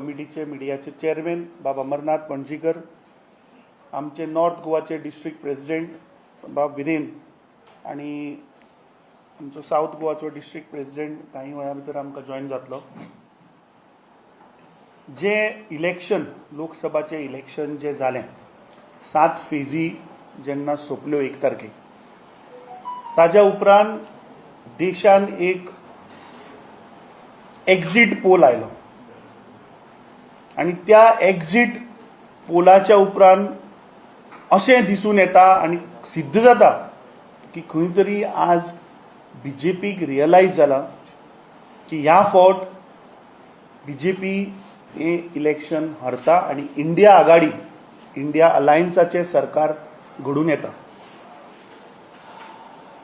कमिटीचे मिडियाचे चेअरमॅन बाबा अमरनाथ पणजीकर आमचे नॉर्थ गोवाचे डिस्ट्रिक्ट प्रेसिडेंट बाब विरेन आणि आमचो साऊथ गोवाचो डिस्ट्रिक्ट प्रेसिडेंट काही वेळा भितर आमकां जॉईन जातलो. जे इलेक्शन लोकसभाचें इलेक्शन जे जालें सात फेजी जेन्ना सोंपल्यो एक तारखेक ताज्या उपरांत देशान एक एक्झिट पोल आयलो. आणि त्या एक्झिट पोलाच्या उपरांत अशें दिसून येता आनी सिद्ध जाता की खंय तरी आज बी जे पीक रियलायज जाला की ह्या फावट बी जे पी हे इलेक्शन हरता आनी इंडिया आघाडी इंडिया अलायन्साचें सरकार घडून येता.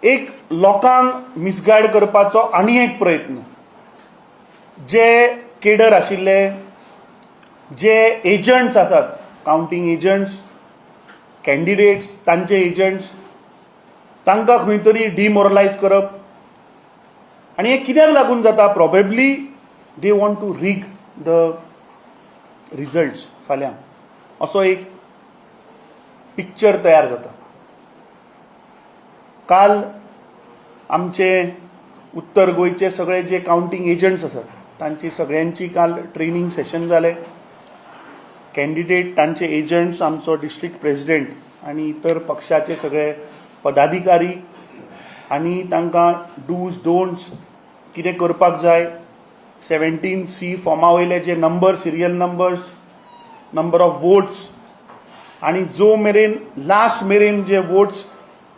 एक लोकांक मिसगायड करपाचो आनी एक प्रयत्न. जे केडर आशिल्ले जे एजंट्स आसात कावंटींग एजंट्स कॅन्डिडेट्स तांचे एजंट्स तांकां खंय तरी डिमोरलायज करप. आनी हें कित्याक लागून जाता? Probably they want to rig the results फाल्यां. असो एक पिक्चर तयार जाता. काल आमचे उत्तर गोंयचे सगळे जे कावंटींग एजंट्स आसात तांची सगळ्यांची काल ट्रेनिंग सेशन जालें कॅन्डिडेट तांचे एजंट्स आमचो डिस्ट्रिक्ट प्रेसिडेंट आनी इतर पक्षाचे सगळे पदाधिकारी आनी तांकां डूज डोंट्स कितें करपाक जाय? सेव्हन्टीन सी फॉर्मा वयले जे number serial numbers number of votes आनी जो मेरेन लास्ट मेरेन जे वोट्स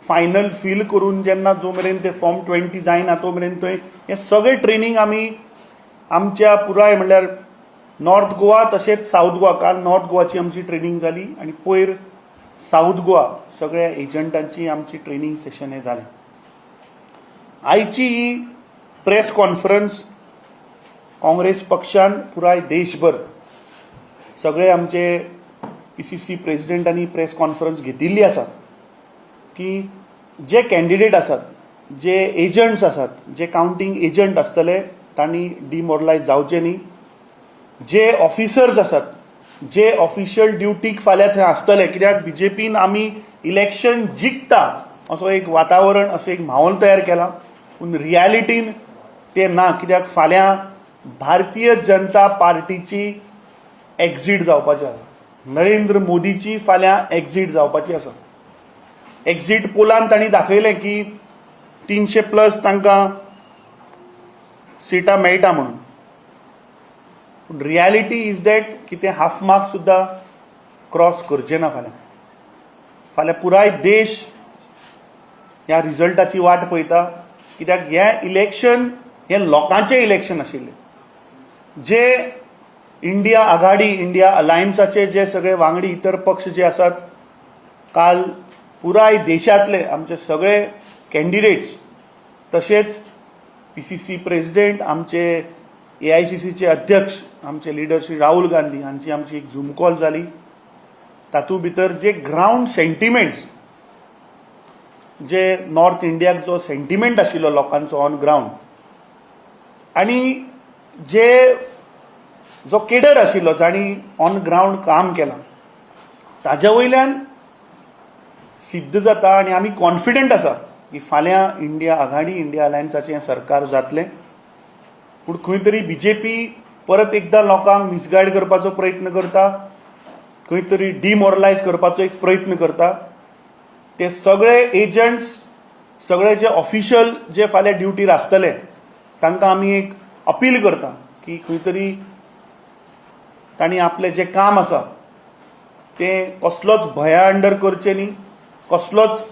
फायनल फील करून जेन्ना जो मेरेन ते फॉर्म ट्वेंटी जायना तो मेरेन थंय हें सगळें ट्रेनींग आमी आमच्या पुराय म्हणल्यार नॉर्थ गोवा तशेंच साऊथ गोवा. काल नॉर्थ गोवाची आमची ट्रेनींग जाली आनी पयर साऊथ गोवा सगळ्या एजंटांची आमची ट्रेनींग सेशन हें जालें आयची ही प्रेस कॉन्फरन्स काँग्रेस पक्षान पुराय देशभर सगळे आमचे पी सी सी प्रेसिडेंटांनी प्रेस कॉन्फरन्स घेतिल्ली आसा की जे कॅन्डिडेट आसात जे एजंट्स आसात जे काउंटिंग एजंट आसतले तांणी डिमोरलायज जावचे न्ही. जे ऑफिसर्स आसात जे ऑफिशियल ड्युटीक फाल्यां थंय आसतले कित्याक बी आमी इलेक्शन जिखता असो एक वातावरण असो एक माहोल तयार केला. पूण रियालिटीन ते ना कित्याक फाल्यां भारतीय जनता पार्टीची एक्झीट जावपाची आसा. नरेंद्र मोदीची फाल्यां एक्झीट जावपाची आसा. एक्झीट पोलान तांणी दाखयलें की तिनशे प्लस तांकां सिटां मेळटा म्हणून. पूण रियालिटी इज दॅट की ते हाफ मार्क सुद्दां क्रॉस करचे ना फाल्यां. फाल्यां पुराय देश ह्या रिजल्टाची वाट पळयता कित्याक हें इलेक्शन हें लोकांचें इलेक्शन आशिल्लें. जे इंडिया आघाडी इंडिया अलायन्साचे जे सगळे वांगडी इतर पक्ष जे आसात काल पुराय देशांतले आमचे सगळे कॅन्डिडेट्स तशेंच पी सी सी प्रेसिडेंट आमचे ए आय सी सीचे अध्यक्ष आमचे लिडर श्री राहुल गांधी हांची आमची एक झूम कॉल जाली तातूंत भितर जे ग्रावंड सेंटिमेंट्स जे नॉर्थ इंडियाक जो सेंटिमेंट आशिल्लो लोकांचो ऑन ग्रावंड आनी जे जो केडर आशिल्लो जाणी ऑन ग्रावंड काम केलां ताज्या वयल्यान सिद्ध जाता आनी आमी कॉन्फिडंट आसा की फाल्यां इंडिया आघाडी इंडिया अलायन्साचें सरकार जातलें. पूण खंय तरी बी जे पी परत एकदां लोकांक मिसगायड करपाचो प्रयत्न करता खंय तरी डिमोरलायज करपाचो एक प्रयत्न करता. ते सगळे एजंट्स सगळे जे ऑफिशियल जे फाल्यां ड्युटीर आसतले तांकां आमी एक अपील करता की खंय तरी तांणी आपलें जें काम आसा तें कसलोच भया अंडर करचें न्ही कसलोच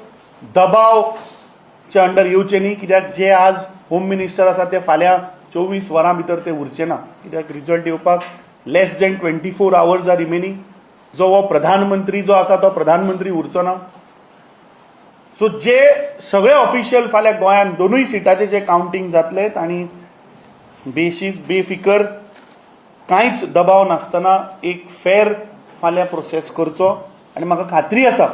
दबावच्या अंडर येवचें न्ही कित्याक जे आज होम मिनिस्टर आसा ते फाल्यां चोवीस वरां भितर ते उरचे ना. कित्याक? रिजल्ट येवपाक less than twenty four hours are remaining जो हो प्रधानमंत्री जो आसा तो प्रधानमंत्री उरचो ना. सो जे सगळे ऑफिशियल फाल्यां गोंयांत दोनूय सिटाचे जे काउंटींग जातले तांणी बेशीस बेफिकर कांयच दबाव नासतना एक फेर फाल्यां प्रोसेस करचो. आनी म्हाका खात्री आसा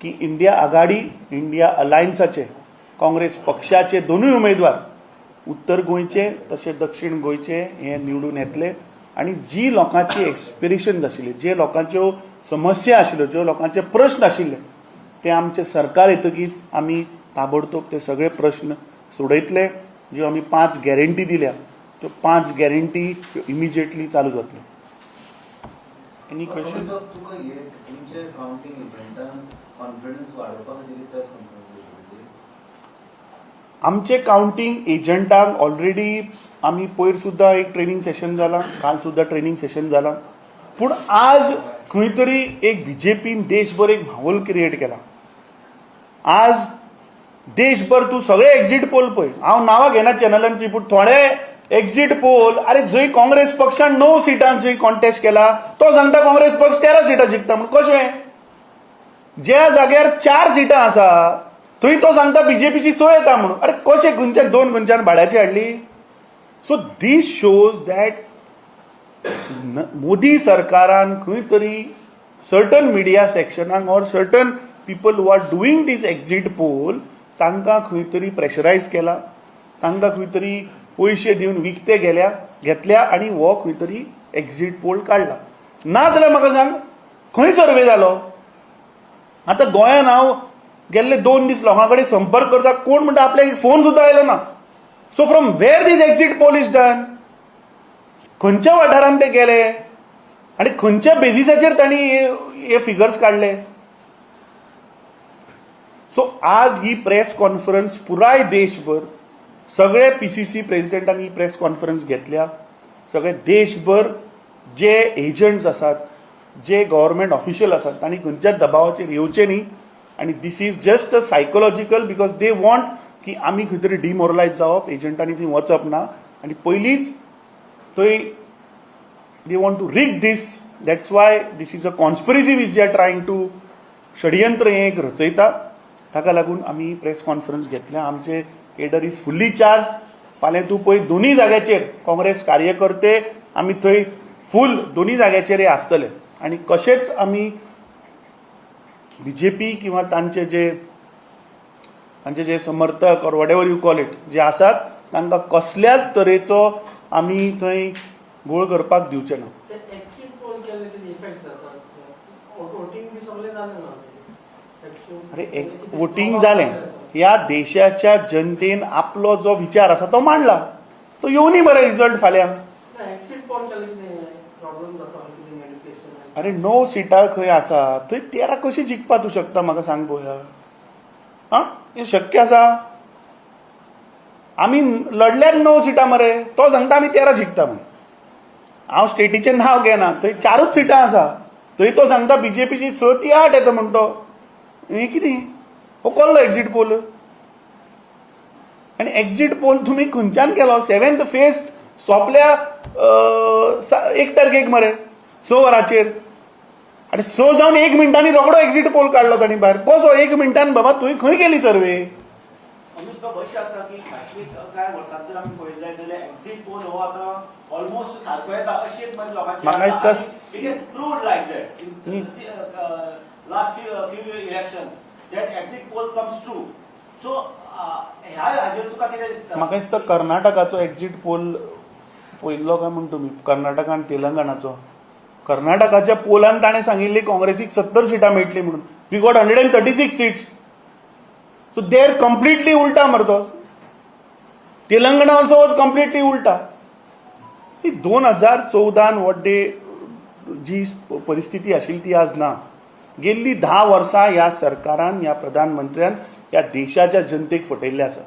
की इंडिया आघाडी इंडिया अलायन्साचे काँग्रेस पक्षाचे दोनूय उमेदवार उत्तर गोंयचे तशें दक्षिण गोंयचे हे निवडून येतले. आणि जी लोकांची एक्सपिरेशन्स आशिल्ली जे लोकांच्यो समस्या आशिल्ल्यो ज्यो लोकांचे प्रश्न आशिल्ले ते आमचे सरकार येतकीच आमी ताबडतोब ते सगळे प्रश्न सोडयतले ज्यो आमी पांच गॅरंटी दिल्या. त्यो पांच गॅरंटी इमिजिएटली चालू जातल्यो एनी क्वेश्चन तुका तुका हे तुमचे काउंटिंग एजंटान कॉन्फिडन्स वाडोवपा खातीर प्रेस कॉन्फरन्स घेतली आमचे काउंटिंग एजंटांक ऑलरेडी आमी पयर सुद्दां एक ट्रेनिंग सेशन जालां काल सुद्दां ट्रेनिंग सेशन जालां पूण आज खंय तरी एक बीजेपीन देशभर एक माहोल क्रिएट केला. आज देशभर तूं सगळे एक्झिट पोल पळय. हांव नांवां घेना चॅनलांची पूण थोडे एक्झिट पोल अरे जंय काँग्रेस पक्षान णव सिटां जंय कॉन्टेस्ट केला तो सांगता काँग्रेस पक्ष तेरा सिटां जिखता म्हण कशें ज्या जाग्यार चार सिटां आसा थंय तो सांगता बीजेपीची सोय येता म्हणून? अरे कशें खंयच्या दोन खंयच्यान भाड्याची हाडली? So this shows that Modi सरकारान खंय तरी certain media सेक्शनाक or certain people who are doing these exit poll तांकां खंय तरी प्रेशरायज केला. तांकां खंय तरी पयशे दिवन विकते गेल्या घेतल्या आनी हो खंय तरी एक्झिट पोल काडला ना जाल्यार म्हाका सांग खंय सर्वे जालो? आतां गोंयान हांव गेल्ले दोन दीस लोकां कडेन संपर्क करता कोण म्हणटा आपल्याक फोन सुद्दां आयलो ना. So from where these exit polls done खंयच्या वाठारांत ते गेले. आनी खंयच्या बेजिसाचेर तांणी हे- फिगर्स काडले सो आज ही प्रेस कॉन्फरन्स पुराय देशभर सगळे पीसीसी प्रेसिडेंटांनी ही प्रेस कॉन्फरन्स घेतल्या. सगळे देशभर जे एजंट्स आसात जे गव्हर्मेंट ऑफिशियल आसात तांणी खंयच्याच दबावाचेर येवचे न्ही आनी this is just a psychological because they want की आमी खंय तरी डिमोरलायज जावप एजंटांनी थंय वचप ना. आनी पयलींच थंय they want to rig this that's why this is a conspiracy which they are trying to षडयंत्र हें एक रचयता. ताका लागून आमी प्रेस कॉन्फरन्स घेतल्या. आमचे केडर इज फुल्ली चार्ज फाल्यां तूं पळय दोनूय जाग्याचेर काँग्रेस कार्यकर्ते आमी थंय फूल दोनूय जाग्याचेर हे आसतले आनी कशेंच आमी बीजेपी किंवा तांचे जे तांचे जे समर्थक or whatever you call it जे आसात तांकां कसल्याच तरेचो आमी थंय घोळ करपाक दिवचे ना. बी अरे एक वोटिंग जालें. ह्या देशाच्या जनतेन आपलो जो विचार आसा तो मांडला. तो येवनी बरे रिजल्ट फाल्यां. अरे णव सिटां खंय आसा थंय तेरा कशी जिखपा तूं शकता? म्हाका सांग पळोवया आं हें शक्य आसा आमी लढल्यात णव सिटां मरे तो सांगता आमी तेरा जिखता म्हण हांव स्टेटीचें नांव घेना थंय चारूच सिटां आसा थंय तो सांगता बीजेपीची स ती आठ येता म्हणटो हें कितें? हो कसलो एक्झिट पोल आनी एक्झिट पोल तुमी खंयच्यान केलो सेवेंथ फेज सोंपल्या एक तारखेक मरे स वरांचेर आनी स जावन एक मिनटांनी रोखडो एक्झिट पोल काडलो तांणी भायर कसो एक मिनटान बाबा तुवें खंय केली सर्वे. म्हाका दिसता म्हाका दिसता कर्नाटकाचो एक्झिट पोल पयल्लो काय म्हण तुमी कर्नाटका आनी तेलंगणाचो. कर्नाटकाच्या पोलान ताणें सांगिल्ली काँग्रेसीक सत्तर सिटां मेळटली म्हणून. We got hundred and thirty six seats so there completely उलटा मरे तेलंगणा ऑल्सो वॉज कम्प्लिटली उलटा. ही दोन हजार चौदान वॉट डे जी परिस्थिती आशिल्ली ती आज ना. गेल्ली धा वर्सां ह्या सरकारान ह्या प्रधानमंत्र्यान ह्या देशाच्या जनतेक फटयल्ले आसा.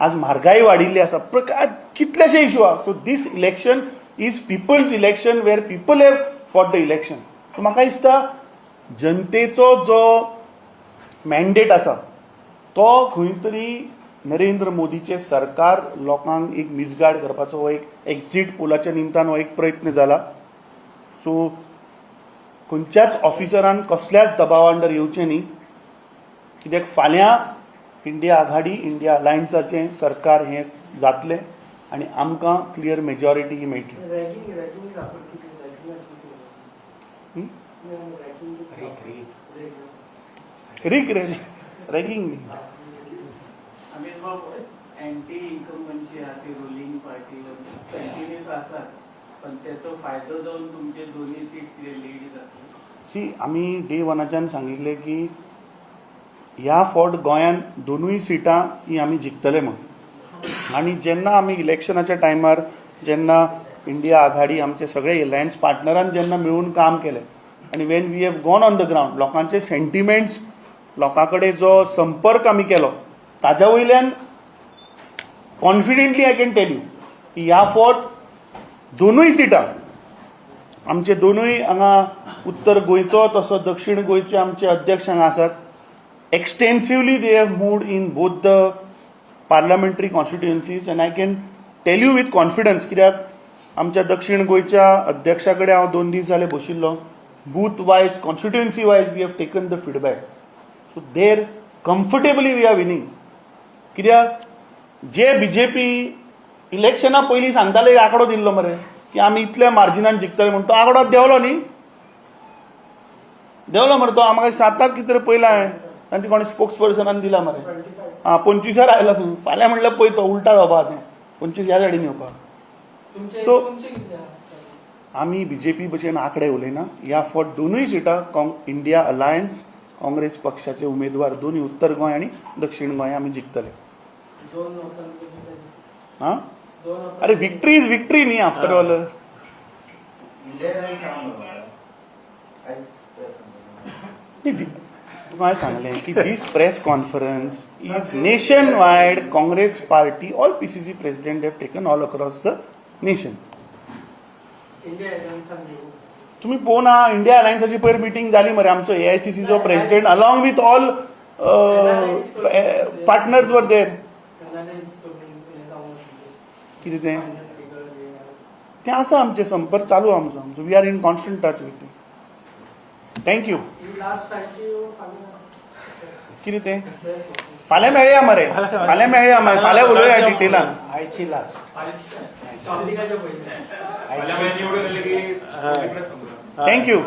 आज म्हारगाय वाडिल्ली आसा. प्रकार कितलेशे इशू आहा so this election is people's election where people have for the election so म्हाका दिसता जनतेचो जो मॅन्डेट आसा तो खंय तरी नरेंद्र मोदीचे सरकार लोकांक एक मिसगायड करपाचो हो एक एक्झिट पोलाच्या निमतान हो एक प्रयत्न जाला. सो खंयच्याच ऑफिसरान कसल्याच दबावा अंडर येवचें न्ही. कित्याक फाल्यां इंडिया आघाडी इंडिया अलायन्साचें सरकार हें जातलें आनी आमकां क्लियर मेजॉरिटी ही मेळटली. रॅगिंग रीक रे रॅगिंग इन्कमबन्सी ती रुलींग पार्टी आसात पण त्याचो फायदो जावन तुमचे दोन्ही सीट लीड जातले. सी आमी डे वनाच्यान सांगिल्ले की ह्या फावट गोंयान दोनूय सिटां ही आमी जिखतले म्हण आनी जेन्ना आमी इलेक्शनाच्या टायमार जेन्ना इंडिया आघाडी आमचे सगळे एलायन्स पार्टनरान जेन्ना मेळून काम केलें आनी when we have gone on the ground लोकांचे सेंटिमेंट्स लोकां कडेन जो संपर्क आमी केलो ताज्या वयल्यान confidently I can tell you की ह्या फावट दोनूय सिटां आमचे दोनूय हांगा उत्तर गोंयचो तसो दक्षिण गोंयचे आमचे अध्यक्ष हांगा आसात. Extensively they have moved in both the parliamentary constituencies and I can tell you with confidence कित्याक आमच्या दक्षिण गोंयच्या अध्यक्षा कडेन हांव दोन दीस जाले बशिल्लो. Booth wise constituency wise we have taken the feedback so there comfortably we are winning कित्याक जे बीजेपी इलेक्शना पयलीं सांगताले एक आंकडो दिल्लो मरे. की आमी इतल्या मार्जिनान जिखतले म्हण तो आंकडो देंवलो न्ही देंवलो मरे. तो आमकां साताक कितें तरी पयला हांवें तांचे कोणी स्पोक्स पर्सनान दिला मरे. आं पंचवीसार आयलो फाल्यां म्हणल्यार पळय तो उलटा जावपा तें पंचवीस ह्या सायडीन येवपाक तुमचे So- तुमचे किती आहा? आमी बीजेपी भशेन आंकडे उलयना ह्या फावट दोनूय सिटां काँग इंडिया अलायन्स काँग्रेस पक्षाचे उमेदवार दोन्ही उत्तर गोंय आनी दक्षिण गोंय आमी जिखतले? हां? अरे विक्ट्री इज विक्ट्री न्ही आफ्टर ऑल हांवें सांगलें की this press conference is nation wide Congress party all P C C president have taken all across the nation तुम्ही पळोवना इंडिया अलायन्साची पयर मिटींग जाली मरे आमचो A I C सीचो president along with all partners were there. कितें तें. तें आसा आमचे संपर्क चालू आमचो आमचो. We are in constant touch with thank you he last फायची फाल्यां कितें तें. फाल्यां मेळया मरे. फाल्यां मेळया मरे. फाल्यां उलोवया डिटेलान आयची लास्ट थँक्यू